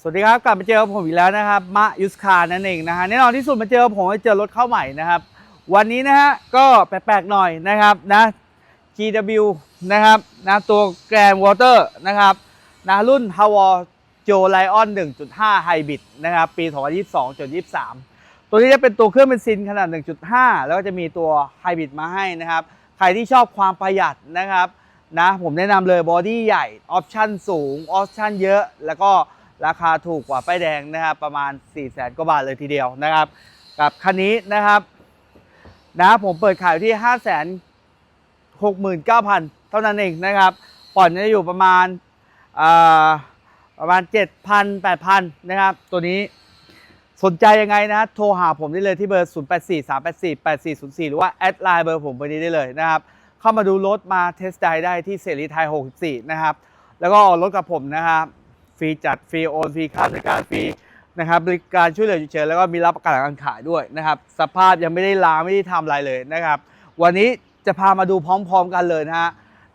สวัสดีครับ กลับมาเจอกับผมอีกแล้วนะครับมะยุสคานั่นเองนะฮะแน่นอนที่สุดมาเจอผมมาเจอรถเข้าใหม่นะครับ วันนี้นะฮะก็แปลกๆหน่อยนะครับนะ GW นะครับนะตัวแกรนวอเตอร์นะครับนะรุ่น h a w a r Joe Lion 1.5 Hybrid นะครับปี 2022จน23 ตัวนี้จะเป็นตัวเครื่องเบนซินขนาด 1.5 แล้วก็จะมีตัวไฮบริดมาให้นะครับ ใครที่ชอบความประหยัดนะครับนะผมแนะนำเลยบอดี้ใหญ่ ออปชั่นสูง ออปชั่นเยอะแล้วก็ ราคาถูกกว่าป้ายแดงนะครับประมาณ 4 0 0แสนกว่าบาทเลยทีเดียวนะครับ กับคันนี้นะครับนะผมเปิดขายที่ 5 6 9 0 0 0 เท่านั้นเองนะครับผ่อนจะอยู่ประมาณประมาณ 7,000 8,000 นะครับ ตัวนี้สนใจยังไงนะโทรหาผมได้เลยที่เบอร์ 0 8 4 3 8 4 8 4 0 4 หรือว่า แอดไลน์เบอร์ผมเบอร์นี้ได้เลยนะครับ เข้ามาดูรถมาเทสไดได้ที่เสรีไทย 64 นะครับ แล้วก็ออกรถกับผมนะครับ ฟรีจัดฟรีโอนฟรีค่าบริการฟรีนะครับบริการช่วยเหลือฉุกเฉินแล้วก็มีรับประกันหลังการขายด้วยนะครับ สภาพยังไม่ได้ล้างไม่ได้ทำอะไรเลยนะครับ วันนี้จะพามาดูพร้อมๆกันเลยนะฮะ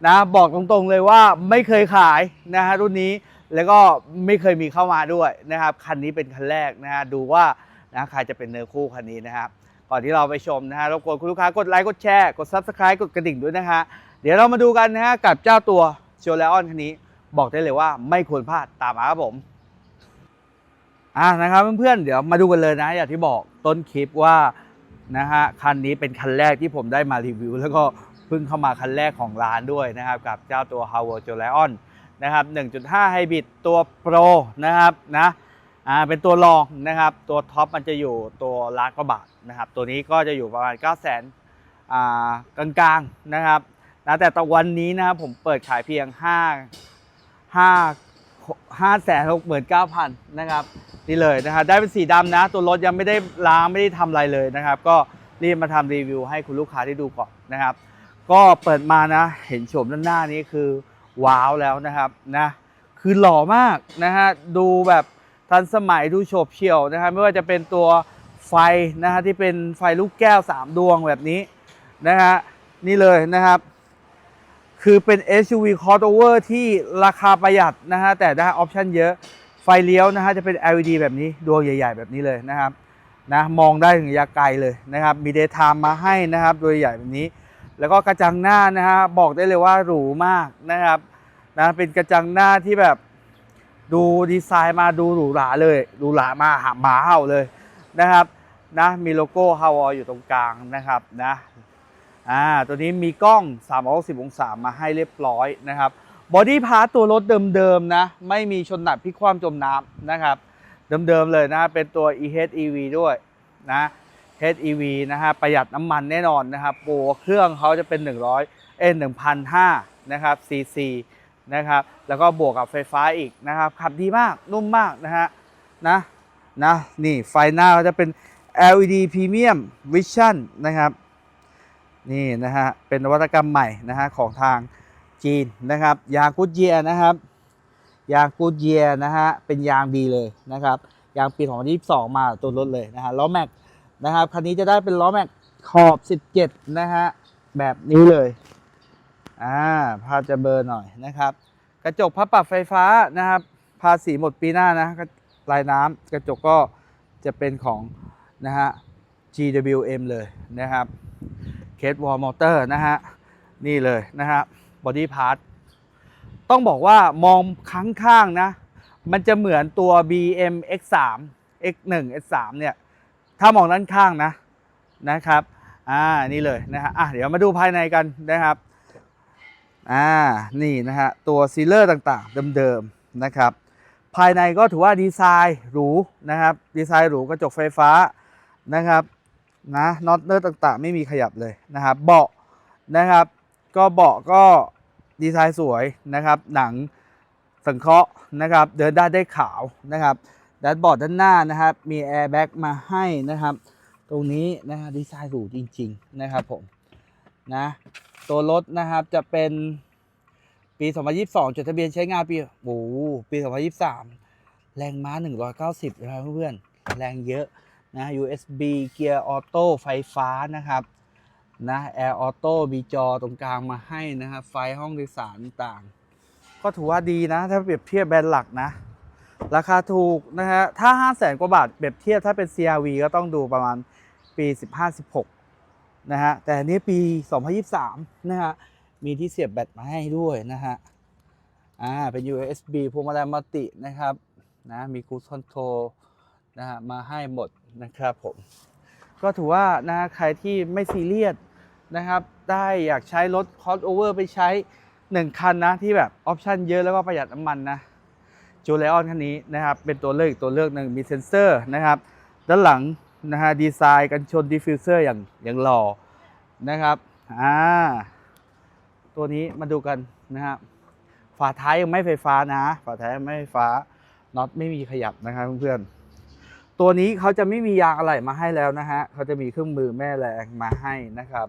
นะบอกตรงๆเลยว่าไม่เคยขายนะฮะรุ่นนี้แล้วก็ไม่เคยมีเข้ามาด้วยนะครับคันนี้เป็นคันแรกนะฮะดูว่านะใครจะเป็นเนื้อคู่คันนี้นะครับก่อนที่เราไปชมนะฮะรบกวนคุณลูกค้ากดไลค์กดแชร์กด Subscribe กดกระดิ่งด้วยนะฮะเดี๋ยวเรามาดูกันนะฮะกับเจ้าตัวโชลเลออนคันนี้ บอกได้เลยว่าไม่ควรพลาดตามมาครับผมอะนะครับเพื่อนๆเดี๋ยวมาดูกันเลยนะ อย่างที่บอกต้นคลิปว่านะฮะคันนี้เป็นคันแรกที่ผมได้มารีวิว แล้วก็เพิ่งเข้ามาคันแรกของร้านด้วยนะครับ กับเจ้าตัว h o w a r d j o l i o n นะครับ 1.5 Hybrid ตัว Pro นะครับนะอ่าเป็นตัวรองนะครับ ตัวท็อปมันจะอยู่ตัวล้านกว่าบาทนะครับ ตัวนี้ก็จะอยู่ประมาณ 9 0 0 0 0 0อ่ากลางๆนะครับนะแต่ตอนวันนี้นะครับผมเปิดขายเพียง 5 ห้าห้าแสนหกหมื่นเก้าพันนะครับนี่เลยนะครับได้เป็นสีดำนะ ตัวรถยังไม่ได้ล้างไม่ได้ทำอะไรเลยนะครับ ก็รีบมาทำรีวิวให้คุณลูกค้าได้ดูก่อนนะครับ ก็เปิดมานะ เห็นโฉมด้านหน้านี้คือว้าวแล้วนะครับนะคือหล่อมากนะฮะดูแบบทันสมัยดูโฉบเฉี่ยวนะครับไม่ว่าจะเป็นตัวไฟนะฮะที่เป็นไฟลูกแก้ว 3 ดวงแบบนี้นะฮะนี่เลยนะครับ คือเป็น SUV crossover ที่ราคาประหยัดนะฮะแต่ได้ออปชันเยอะไฟเลี้ยวนะฮะจะเป็น LED แบบนี้ดวงใหญ่ ๆ แบบนี้เลยนะครับนะมองได้ถึงระยะไกลเลยนะครับมี daytime มาให้นะครับดวงใหญ่แบบนี้ แล้วก็กระจังหน้านะฮะบอกได้เลยว่าหรูมากนะครับนะเป็นกระจังหน้าที่แบบดูดีไซน์มาดูหรูหราเลยหรูหรามาหาหมาเห่าเลยนะครับนะมีโลโก้ฮาวออยู่ตรงกลางนะครับนะ อ่าตัวนี้มีกล้อง 360 องศามาให้เรียบร้อยนะครับบอดี้พาร์ตตัวรถเดิมๆนะไม่มีชนหนักพลิกคว่ำจมน้ำนะครับเดิมๆเลยนะเป็นตัว EHEV ด้วยนะ HEV นะฮะประหยัดน้ำมันแน่นอนนะครับโปรเครื่องเขาจะเป็น 100เอ็น1,500นะครับ cc นะครับแล้วก็บวกกับไฟฟ้าอีกนะครับขับดีมากนุ่มมากนะฮะนะนะนี่ไฟหน้าจะเป็น LED Premium Vision นะครับ นี่นะฮะเป็นนวัตกรรมใหม่นะฮะของทางจีนนะครับยางกูดเยียนะครับยางกูดเยียนะฮะเป็นยางดีเลยนะครับยางปี 2022 มาตัวรถเลยนะฮะล้อแม็กนะครับคันนี้จะได้เป็นล้อแม็กขอบ 17 นะฮะแบบนี้เลยอ่าภาพจะเบอร์หน่อยนะครับ กระจกพับปรับไฟฟ้านะครับภาษีหมดปีหน้านะลายน้ำกระจกก็จะเป็นของนะฮะ GWM เลยนะครับ สวอลมอเตอร์นะฮะ นี่เลยนะฮะบอดี้พาร์ทต้องบอกว่ามองข้างๆนะ มันจะเหมือนตัว BM X3 X1 X3 เนี่ย ถ้ามองด้านข้างนะนะครับ อ่า นี่เลยนะฮะ อะ เดี๋ยวมาดูภายในกันนะครับ อ่า นี่นะฮะ ตัวซีเลอร์ต่างๆ เดิมๆ นะครับ ภายในก็ถือว่าดีไซน์หรูนะครับ ดีไซน์หรูกระจกไฟฟ้านะครับ นะน็อตเนอร์ต่างๆ ไม่มีขยับเลยนะครับ เบาะนะครับ ก็เบาะก็ดีไซน์สวยนะครับ หนังสังเคราะห์นะครับ เดินได้ได้ขาวนะครับแดชบอร์ดด้านหน้านะครับ มีแอร์แบ็กมาให้นะครับ ตรงนี้นะฮะดีไซน์หรูจริง ๆ นะครับผมนะตัวรถนะครับจะเป็นปี 2022 จดทะเบียนใช้งานปีโอ้โหปี 2023 แรงม้า 190 นะครับเพื่อนๆแรงเยอะ นะ USB เกียร์ออโต้ไฟฟ้านะครับนะแอร์ออโต้มีจอตรงกลางมาให้นะครับไฟห้องโดยสารต่าง ก็ถือว่าดีนะ ถ้าเปรียบเทียบแบรนด์หลักนะ ราคาถูกนะฮะถ้า 5 0 0แสนกว่าบาทเปรียบเทียบถ้าเป็น CRV ก็ต้องดูประมาณปี 15-16 นะฮะ แต่อันนี้ปี 2023 นะฮะ มีที่เสียบแบตมาให้ด้วยนะฮะ อ่า เป็น USB พวงมาลัยมัลตินะครับ นะ มีคู c คอนโทรลนะฮะ มาให้หมด นะครับผมก็ถือว่านะฮะใครที่ไม่ซีเรียสนะครับ ได้อยากใช้รถคอสโอเวอร์ไปใช้หนึ่งคันนะที่แบบออปชันเยอะแล้วก็ประหยัดน้ำมันนะจูเลออนคันนี้นะครับ เป็นตัวเลือกอีกตัวเลือกหนึ่งมีเซ็นเซอร์นะครับ ด้านหลังนะฮะดีไซน์กันชนดิฟฟิวเซอร์อย่างอย่างหล่อนะครับอ่าตัวนี้มาดูกันนะครับฝาท้ายยังไม่ไฟฟ้านะ ฝาท้ายไม่ไฟฟ้าน็อตไม่มีขยับนะครับเพื่อนๆ ตัวนี้เขาจะไม่มียางอะไหล่มาให้แล้วนะฮะเขาจะมีเครื่องมือแม่แรงมาให้นะครับ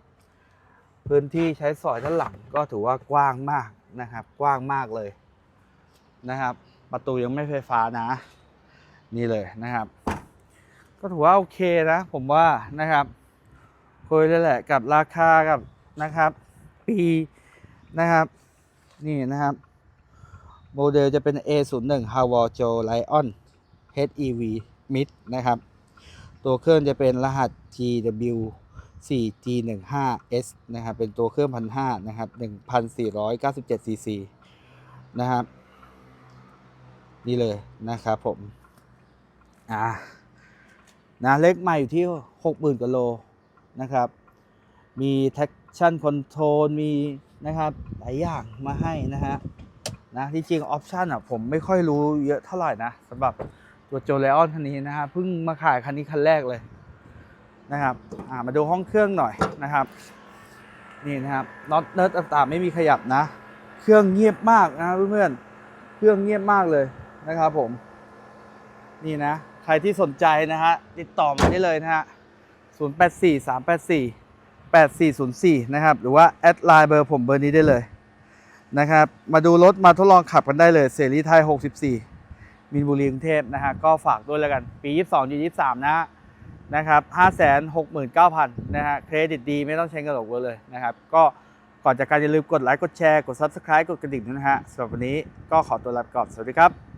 พื้นที่ใช้สอยด้านหลังก็ถือว่ากว้างมากนะครับ กว้างมากเลยนะครับ ประตูยังไม่ไฟฟ้านะ นี่เลยนะครับ ก็ถือว่าโอเคนะ ผมว่านะครับคุยเลยแหละกับราคากับนะครับ ปีนะครับ นี่นะครับโมเดลจะเป็น A01 h a w a j o Lion HEV Mid นะครับ ตัวเครื่องจะเป็นรหัส GW 4G15S นะครับเป็นตัวเครื่องพันห้านะครับ1,497 cc นะครับ นี่เลยนะครับผมอ่านะเล็กใหม่อยู่ที่ 60,000กว่าโลนะครับ มี traction control มีนะครับหลายอย่างมาให้นะฮะนะที่จริงออปชันอะผมไม่ค่อยรู้เยอะเท่าไหร่นะสำหรับ ตัวโจเลออนคันนี้นะฮะเพิ่งมาขายคันนี้คันแรกเลยนะครับมาดูห้องเครื่องหน่อยนะครับนี่นะครับน็อตเนิร์ดต่างๆไม่มีขยับนะ เครื่องเงียบมากนะเพื่อนๆเครื่องเงียบมากเลยนะครับผม นี่นะ ใครที่สนใจนะฮะติดต่อมาได้เลยนะฮะ084 384 8404 นะครับ หรือว่าแอดไลน์เบอร์ผมเบอร์นี้ได้เลยนะครับ มาดูรถมาทดลองขับกันได้เลย เสรีไทย 64 มินบุรีกรุงเทพนะฮะก็ฝากด้วยแล้วกัน ปี 22ยู23 นะฮะนะครับ569,000นะฮะเครดิตดีไม่ต้องใช้เงินหลอกเลยนะครับก็ก่อนจากการอย่าลืมกดไลค์กดแชร์กด Subscribe กดกระดิ่งด้วยนะฮะสำหรับวันนี้ก็ขอตัวลาไปก่อนสวัสดีครับ